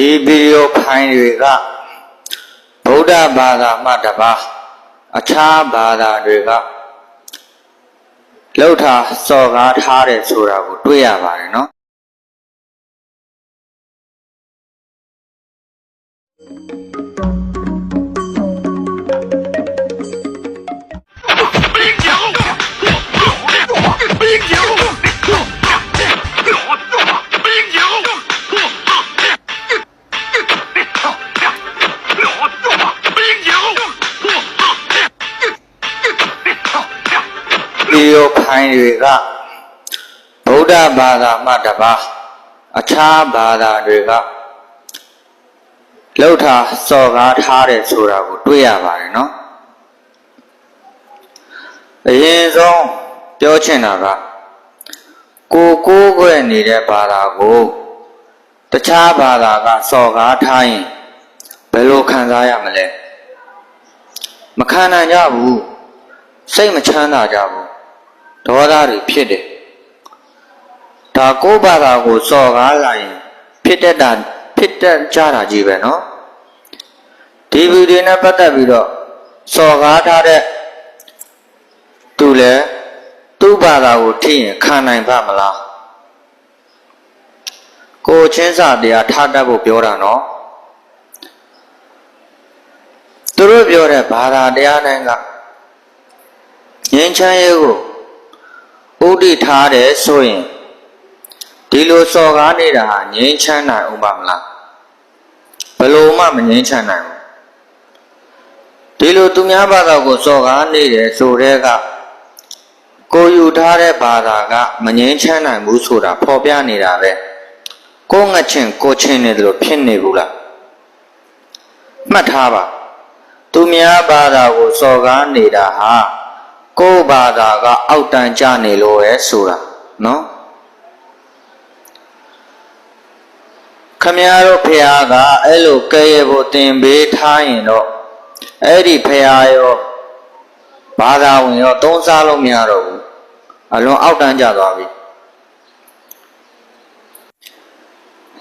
ဒီဗီဒီယိုဖိုင်တွေကဗုဒ္ဓဘာသာမှတပါအခြားဘာသာတွေကလောက်ထားစော်ကားထားတယ်ဆိုတာကိုတွေ့ရပါတယ်နော် 冰球，冰球， တွေကဗုဒ္ဓဘာသာမှတပါအခြားဘာသာတွေကလောက်ထားစော်ကားထားတယ်ဆိုတာကိုတွေ့ရပါတယ်နော်အရင်ဆုံးပြောချင်တာကကိုကိုးကွယ်နေတဲ့ဘာသာကိုတခြားဘာသာကစော်ကားထားရင်ဘယ်လိုခံစားရမလဲမခံနိုင်ကြဘူးစိတ်မချမ်းသာကြဘူး ဒေါသတွေဖြစ်တယ်ဒါကိုယ့်ဘာသာကိုစော်ကားလာရင်ဖြစ်တတ်တာဖြစ်တတ်ကြတာကြီးပဲနော်ဒီဗီဒီယိုနဲ့ပတ်သက်ပြီးတော့စော်ကားထားတဲ့သူလည်းသူ့ဘာသာကိုထိရင်ခံနိုင်ပါမလားကိုချင်းစာတရားထားတတ်ဖို့ပြောတာနော်သူတို့ပြောတဲ့ဘာသာတရားတိုင်းကငြိမ်းချမ်းရေးကို ဥဒိထားတယ်ဆိုရင်ဒီလိုစော်ကားနေတာဟာငြိမ်းချမ်းနိုင်ဥပမလားဘယ်လို့မှမငြိမ်းချမ်းနိုင်ဘူးဒီလိုသူများဘာသာကိုစော်ကားနေတယ်ဆိုတဲ့ကကိုယူထားတဲ့ဘာသာကမငြိမ်းချမ်းနိုင်ဘူးဆိုတာဖော်ပြနေတာပဲကိုငှက်ချင်းကိုချင်းနေတယ်လို့ဖြစ်နေဘူးလားမှတ်ထားပါသူများဘာသာကိုစော်ကားနေတာဟာ ကိုယ်ဘာသာက အောက်တန်းကျနေလို့ပဲဆိုတာနော်ခမည်းတော်ဖះကအဲ့လိုကဲရဖို့တင်ပေးထားရင်တော့အဲ့ဒီဖះရောဘာသာဝင်ရောသုံးစားလို့မရတော့ဘူးအလွန်အောက်တန်းကျသွားပြီ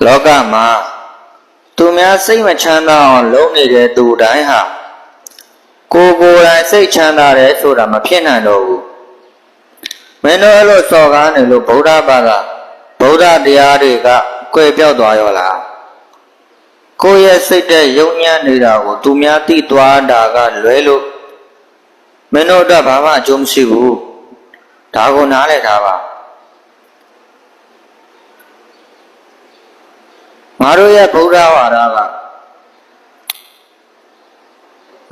လောကမှာသူများစိတ်မချမ်းသာအောင်လုပ်နေတဲ့သူတိုင်းဟာ ကိုယ်ကိုယ်တိုင်စိတ်ချမ်းသာတယ်ဆိုတာမဖြစ်နိုင်တော့ဘူးမင်းတို့အဲ့လိုစော်ကားနေလို့ဗုဒ္ဓဘာသာဗုဒ္ဓတရားတွေကကွယ်ပြောက်သွားရောလားကိုယ့်ရဲ့စိတ်တဲ့ယုံညံ့နေတာကိုသူများသိသွားတာကလွဲလို့မင်းတို့တော့ဘာမှအကျိုးမရှိဘူးဒါကိုနားလည်ထားပါငါတို့ရဲ့ဗုဒ္ဓဝါဒက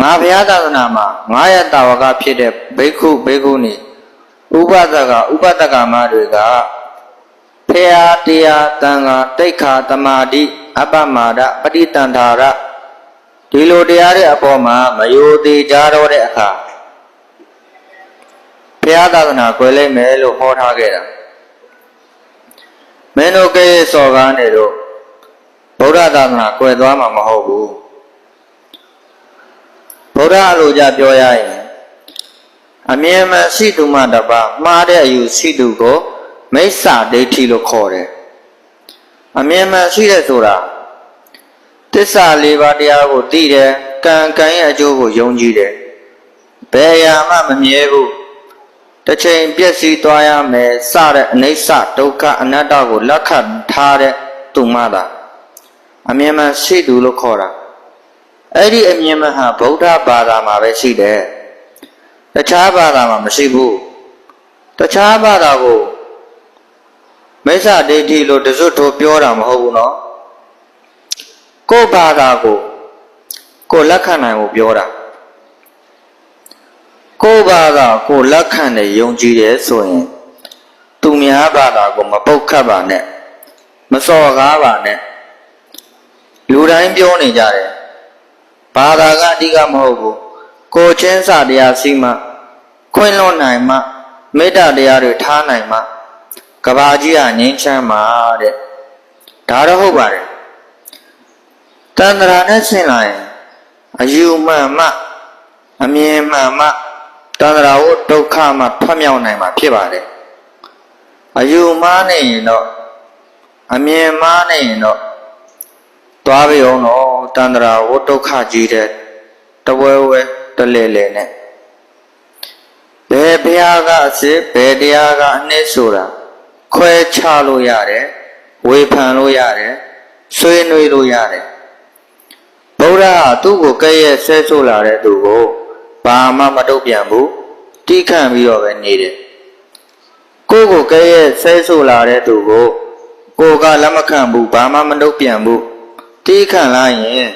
ငါဘုရားသာသနာမှာငါရဲ့တာဝကဖြစ်တဲ့ဘိက္ခုဘိက္ခုနီဥပဒကဥပဒကမတွေကဖေဟာတရားတန်ခါတိတ်ခါတမာတိအပ္ပမာဒပဋိတန္ဓာရဒီလိုတရားတွေအပေါ်မှာမယိုသေးကြတော့တဲ့အခါဘုရားသာသနာကွယ်လိုက်မယ်လို့ဟောထားခဲ့တာမင်းတို့ကဲ့ရဲ့စော်ကားနေတော့ဗုဒ္ဓသာသနာကွယ်သွားမှာမဟုတ်ဘူး ဗုဒ္ဓအလိုကြပြောရရင်အမြဲမရှိသူမှတပါမှားတဲ့အယူရှိသူကိုမိစ္ဆာဒိဋ္ဌိလို့ခေါ်တယ်အမြဲမရှိတဲ့ဆိုတာတစ္ဆာလေးပါးတရားကိုသိတယ်ကံကံရဲ့အကျိုးကိုယုံကြည်တယ်ဘယ်အရာမှမမြဲဘူးတစ်ချိန်ပျက်စီးသွားရမယ်စတဲ့အနိစ္စဒုက္ခအနတ္တကိုလက်ခံထားတဲ့သူမှသာအမြဲမရှိသူလို့ခေါ်တာ အဲ့ဒီအမြင်မှဟာဗုဒ္ဓဘာသာမှာပဲရှိတယ်တခြားဘာသာမှာမရှိဘူးတခြားဘာသာကိုမိစ္ဆာဒိဋ္ဌိလို့တစွတ်ထိုးပြောတာမဟုတ်ဘူးနော်ကိုယ်ဘာသာကိုကိုယ်လက်ခံနိုင်ကိုပြောတာကိုယ်ဘာသာကိုယ်လက်ခံတယ်ယုံကြည်တယ်ဆိုရင်သူများဘာသာကိုမပုတ်ခတ်ပါနဲ့မစော်ကားပါနဲ့လူတိုင်းပြောနေကြတယ် ဘာသာကအဓိကမဟုတ်ဘူးကိုချင်းစာတရားစီမှခွင့်လွှတ်နိုင်မှမေတ္တာတရားတွေထားနိုင်မှကဘာကြီးကငြိမ်းချမ်းမှာတဲ့ဒါတော့ဟုတ်ပါတယ်တန်ត្រာနဲ့ဆင်လာရင်အယူမှန်မှအမြင်မှန်မှတန်ត្រာကိုဒုက္ခမှထွက်မြောက်နိုင်မှာဖြစ်ပါတယ်အယူမှားနေရင်တော့အမြင်မှားနေရင်တော့ သွားပြီအောင်တော့တန္တရာဝတ္တုခကြီးတဲ့တဝဲဝဲတလဲလဲနဲ့ဘယ်ဘုရားကအစစ်ဘယ်တရားကအနှစ်ဆိုတာခွဲခြားလို့ရတယ်ဝေဖန်လို့ရတယ်ဆွေးနွေးလို့ရတယ်ဗုဒ္ဓဟာသူ့ကိုကဲ့ရဲ့ဆဲဆိုးလာတဲ့သူကိုဘာမှမတုတ်ပြန်ဘူးတိခန့်ပြီးတော့ပဲနေတယ်ကိုယ့်ကိုကဲ့ရဲ့ဆဲဆိုးလာတဲ့သူကိုကိုယ်ကလက်မခံဘူးဘာမှမတုတ်ပြန်ဘူး တိခန့်လိုက်ရင်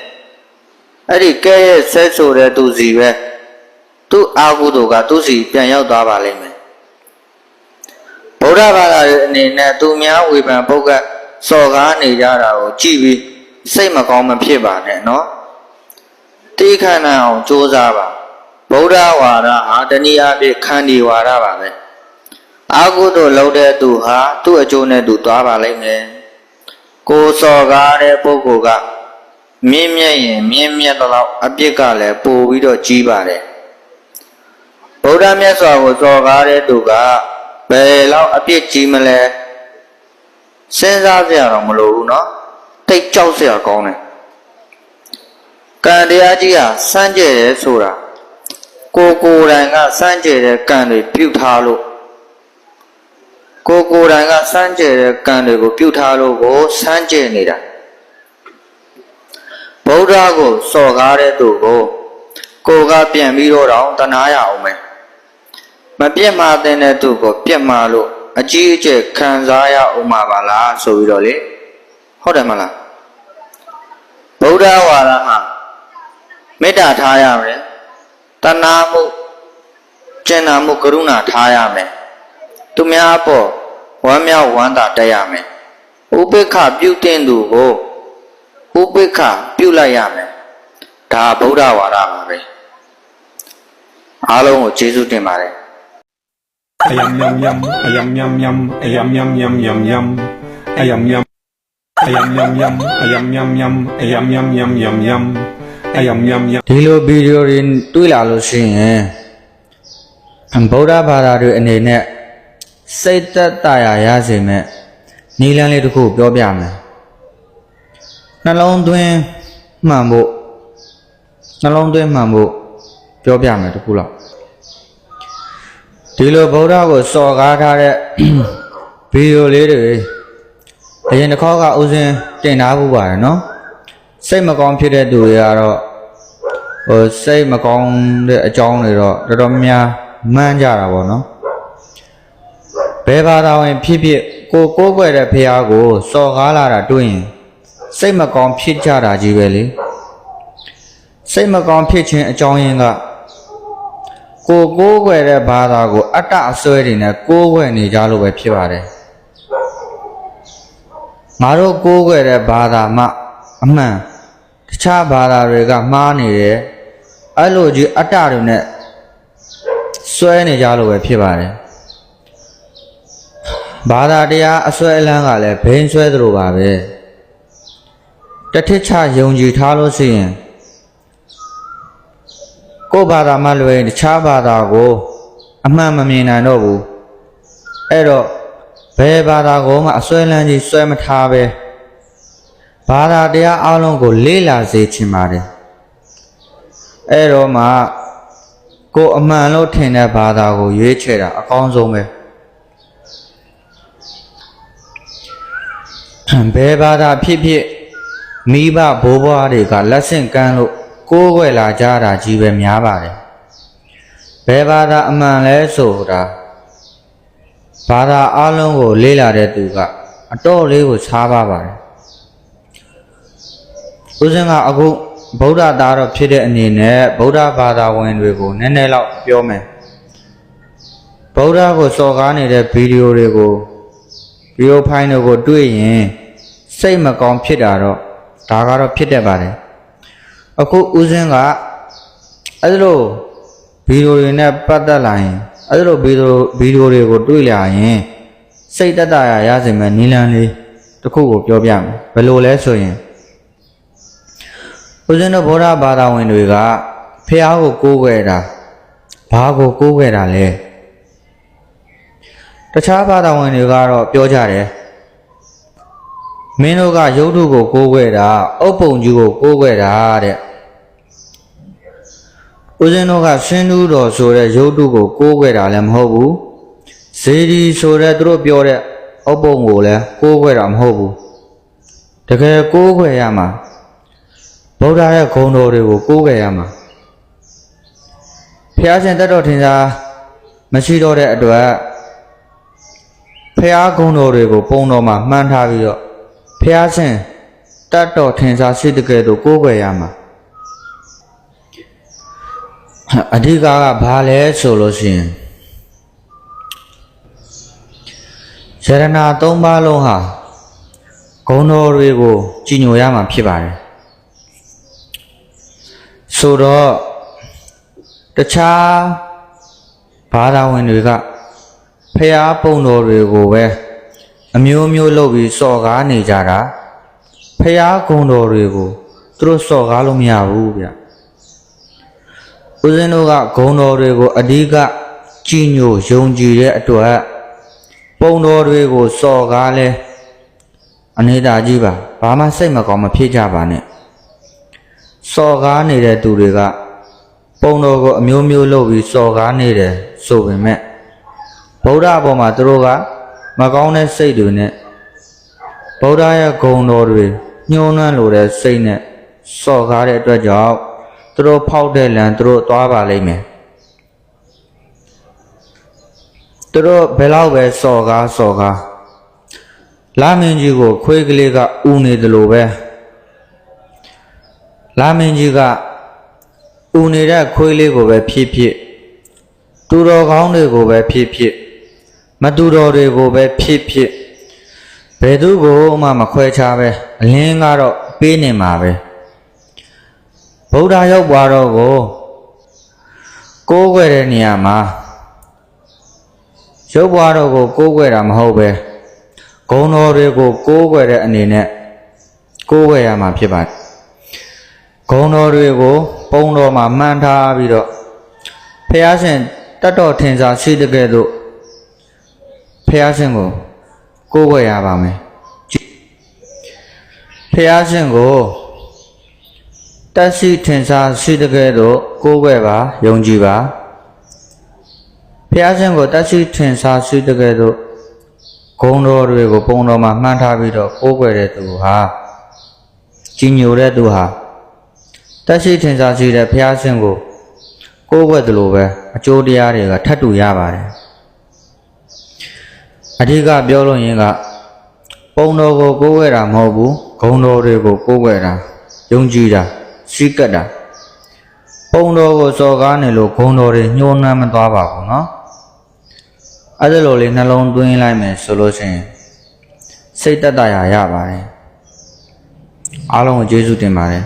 အဲ့ဒီကဲ့ရဲ့ဆဲဆိုးတဲ့သူစီပဲသူ့အာဟုသူကသူ့စီပြန်ရောက်သွားပါလိမ့်မယ်ဗုဒ္ဓဘာသာရဲ့အနေနဲ့သူများဝေဖန်ပုဂ္ဂတ်စော်ကားနေကြတာကိုကြည့်ပြီးစိတ်မကောင်းမဖြစ်ပါနဲ့နော်တိခဏအောင်ကြိုးစားပါဗုဒ္ဓဝါဒဟာတနည်းအားဖြင့်ခန္ဒီဝါဒပါပဲအာဟုသူလုံးတဲ့သူဟာသူ့အကျိုးနဲ့သူသွားပါလိမ့်မယ် ကိုယ်စော်ကားတဲ့ပုဂ္ဂိုလ်ကမြင့်မြတ်ရင်မြင့်မြတ်တော့အပြစ်ကလည်းပိုပြီးတော့ကြီးပါတယ်ဗုဒ္ဓမြတ်စွာကိုစော်ကားတဲ့သူကဘယ်လောက်အပြစ်ကြီးမလဲစဉ်းစားကြရတော့မလိုဘူးเนาะတိတ်ကြောက်စရာကောင်းတယ်ကံတရားကြီးဟာစမ်းကြဲတယ်ဆိုတာကိုယ်ကိုယ်တိုင်ကစမ်းကြဲတဲ့ကံတွေပြုတ်ထားလို့ ကိုယ်ကိုယ်တိုင်ကစမ်းကြဲတဲ့ကံတွေကို ပြုတ်ထားလို့ကိုစမ်းကြဲနေတာဗုဒ္ဓကိုစော်ကားတဲ့သူကို ကိုယ်ကပြန်ပြီးတော့တောင်တနာရအောင်မယ်မပြတ်မှာတဲ့တဲ့သူကိုပြတ်မှာလို့အကြီးအကျယ်ခံစားရအောင်မှာပါလားဆိုပြီးတော့လေဟုတ်တယ်မလားဗုဒ္ဓဝါဒမှာမေတ္တာထားရမယ်တဏှာမှုကျင်နာမှုကရုဏာထားရမယ် သူများအပေါ်ဝမ်းမြောက်ဝမ်းသာတက်ရမယ်ဥပိ္ပခပြုတဲ့သူကိုဥပိ္ပခပြုလိုက်ရမယ်ဒါဗုဒ္ဓဝါဒပါပဲအားလုံးကိုကျေးဇူးတင်ပါတယ် Ayam yam yam, ayam yam yam, ayam yam yam yam yam, ayam yam, ayam yam yam, ayam yam yam, ayam yam yam yam yam, ayam yam yam. ဒီလိုဗီဒီယိုတွေတွေ့လာလို့ရှိရင်ဗုဒ္ဓဘာသာတွေအနေနဲ့ စိတ်သက်သာရရစေမဲ့နီလန်းလေးတစ်ခုပြောပြမယ်နှလုံးသွင်းမှန်ဖို့နှလုံးသွင်းမှန်ဖို့ပြောပြမယ်တစ်ခုလောက်ဒီလိုဗုဒ္ဓကိုစော်ကားထားတဲ့ဗီဒီယိုလေးတွေအရင်တစ်ခေါက်ကဥစဉ်တင်ထားဖို့ပါတယ်နော်စိတ်မကောင်းဖြစ်တဲ့သူတွေကတော့ဟိုစိတ်မကောင်းတဲ့အကြောင်းတွေတော့တော်တော်များမှန်းကြတာပေါ့နော် ဘယ်ဘာသာဝင်ဖြစ်ဖြစ်ကိုကိုးကွယ်တဲ့ဖះကိုစော်ကားလာတာတွေ့ရင်စိတ်မကောင်းဖြစ်ကြတာကြီးပဲလေစိတ်မကောင်းဖြစ်ခြင်းအကြောင်းရင်းကကိုကိုးကွယ်တဲ့ဘာသာကိုအတ္တအစွဲတွေနဲ့ကိုးကွယ်နေကြလို့ပဲဖြစ်ပါတယ်ငါတို့ကိုးကွယ်တဲ့ဘာသာမှအမှန်တခြားဘာသာတွေကမှားနေတယ်အဲ့လိုကြီးအတ္တတွေနဲ့စွဲနေကြလို့ပဲဖြစ်ပါတယ် ဘာသာတရားအစွဲအလန်းကလည်းဘိန်းစွဲသလိုပါပဲတထစ်ချယုံကြည်ထားလို့ရှိရင်ကိုယ့်ဘာသာမှလွယ်ရင်တခြားဘာသာကို အမှန်မမြင်နိုင်တော့ဘူးအဲ့တော့ဘယ်ဘာသာကိုမှအစွဲလန်းကြီးစွဲမထားပဲဘာသာတရားအလုံးကို လေ့လာစေချင်ပါတယ်အဲ့တော့မှကိုယ်အမှန်လို့ထင်တဲ့ဘာသာကို ရွေးချယ်တာအကောင်းဆုံးပဲ ဘယ်ဘာသာဖြစ်ဖြစ်မိဘဘိုးဘွားတွေကလက်ဆင့်ကမ်းလို့ကိုးကွယ်လာကြတာကြီးပဲများပါတယ်ဘယ်ဘာသာအမှန်လဲဆိုတာဘာသာအလုံးကို လေ့လာတဲ့သူကအတော့လေးကိုခြားပါပါတယ်ဦးဇင်းကအခုဗုဒ္ဓသားတော်ဖြစ်တဲ့အနေနဲ့ဗုဒ္ဓဘာသာဝင်တွေကိုနည်းနည်းလောက်ပြောမယ်ဗုဒ္ဓကိုစော်ကားနေတဲ့ဗီဒီယိုတွေကို ဗီဒီယိုဖိုင်တွေကိုတွေ့ရင်စိတ်မကောင်းဖြစ်တာတော့ဒါကတော့ဖြစ်တတ်ပါတယ်အခုဦးဇင်းကအဲ့လိုဗီဒီယိုတွေနဲ့ပတ်သက်လာရင်အဲ့လိုဗီဒီယိုဗီဒီယိုတွေကိုတွေ့လာရင်စိတ်တက်တာရရစေမယ်နီလန်းလေးတစ်ခုကိုပြောပြမယ်ဘယ်လိုလဲဆိုရင်ဦးဇင်းတို့ဗုဒ္ဓဘာသာဝင်တွေကဖះကိုကိုးကွယ်တာဘာကိုကိုးကွယ်တာလဲ တခြားဘာသာဝင်တွေကတော့ပြောကြတယ်မင်းတို့ကရုပ်တုကိုကိုးကွယ်တာအုပ်ပုံကြီးကိုကိုးကွယ်တာတဲ့ဦးဇင်းတို့ကဆင်းတူးတော်ဆိုတဲ့ရုပ်တုကိုကိုးကွယ်တာလည်းမဟုတ်ဘူးဇေဒီဆိုတဲ့သူတို့ပြောတဲ့အုပ်ပုံကိုလည်းကိုးကွယ်တာမဟုတ်ဘူးတကယ်ကိုးကွယ်ရမှာဗုဒ္ဓရဲ့ဂုဏ်တော်တွေကိုကိုးကွယ်ရမှာဖျားရှင်တတ်တော်ထင်သာမရှိတော့တဲ့အတွက် ဖျားဂုဏ်တော်တွေကိုပုံတော်မှာမှန်းထားပြီးတော့ဖျားရှင်တတ်တော်ထင်သာရှိတဲ့ကဲ့သို့ကိုးကွယ်ရမှာအဓိကကဘာလဲဆိုလို့ရှိရင်ယရနာ၃ပါးလုံးဟာဂုဏ်တော်တွေကိုကြည်ညိုရမှာဖြစ်ပါတယ်ဆိုတော့တခြားဘာသာဝင်တွေက ဖျားပုံတော်တွေကိုပဲအမျိုးမျိုးလုပ်ပြီးစော်ကားနေကြတာဖျားဂုဏ်တော်တွေကိုသူတို့စော်ကားလို့မရဘူးဗျဦးဇင်းတို့ကဂုဏ်တော်တွေကိုအဓိကကြည်ညိုယုံကြည်တဲ့အတွက်ပုံတော်တွေကိုစော်ကားလဲအနေသာကြီးပါဘာမှစိတ်မကောင်းမဖြစ်ကြပါနဲ့စော်ကားနေတဲ့သူတွေကပုံတော်ကိုအမျိုးမျိုးလုပ်ပြီးစော်ကားနေတယ်ဆိုပေမဲ့ ဗုဒ္ဓအပေါ်မှာသူတို့ကမကောင်းတဲ့စိတ်တွေနဲ့ဗုဒ္ဓရဲ့ဂုဏ်တော်တွေညှိုးနှမ်းလိုတဲ့စိတ်နဲ့စော်ကားတဲ့အတွက်ကြောင့်သူတို့ဖောက်တဲ့လမ်းသူတို့သွားပါလိမ့်မယ်သူတို့ဘယ်တော့ပဲစော်ကားစော်ကားလာမင်းကြီးကိုခွေးကလေးကဥနေတယ်လို့ပဲလာမင်းကြီးကဦးနေတဲ့ခွေးလေးကိုပဲဖြစ်ဖြစ်တူတော်ကောင်းတွေကိုပဲဖြစ်ဖြစ် မတူတော်တွေကိုပဲဖြစ်ဖြစ်ဘယ်သူကိုမှမခွဲခြားပဲအလင်းကတော့ပေးနေမှာပဲဗုဒ္ဓရောက်ပွားတော့ကိုကိုးကွယ်တဲ့နေရာမှာရုပ်ပွားတော့ကိုကိုးကွယ်တာမဟုတ်ပဲဂုံတော်တွေကိုကိုးကွယ်တဲ့အနေနဲ့ကိုးကွယ်ရမှာဖြစ်ပါတယ်ဂုံတော်တွေကိုပုံတော်မှာမှန်းထားပြီးတော့ဖះရှင်တတ်တော်ထင်ရှားရှိတဲ့ကဲ့သို့ ဖះရှင်ကိုကိုးကွယ်ရပါမယ်ဖះရှင်ကိုတတ်ရှိထင်ရှားရှိတဲ့ကဲ့သို့ကိုးကွယ်ပါယုံကြည်ပါဖះရှင်ကိုတတ်ရှိထင်ရှားရှိတဲ့ကဲ့သို့ဂုံတော်တွေကိုပုံတော်မှာမှန်းထားပြီးတော့ကိုးကွယ်တဲ့သူဟာကြီးညိုတဲ့သူဟာတက်ရှိထင်ရှားရှိတဲ့ဘုရားရှင်ကိုကိုးကွယ်တယ်လို့ပဲအကျိုးတရားတွေကထပ်တူရပါတယ် အဓိကပြောလို့ရင်ကပုံတော်ကိုကိုးကွယ်တာမဟုတ်ဘူးဂုံတော်တွေကိုကိုးကွယ်တာယုံကြည်တာစိတ်ကပ်တာပုံတော်ကိုစော်ကားနေလို့ဂုံတော်တွေညှိုးနှမ်းမသွားပါဘူးเนาะအဲ့ဒါလိုလေးနှလုံးသွင်းလိုက်မယ်ဆိုလို့ရှိရင်စိတ်တက်တရာရပါတယ်အားလုံးကိုကျေးဇူးတင်ပါတယ်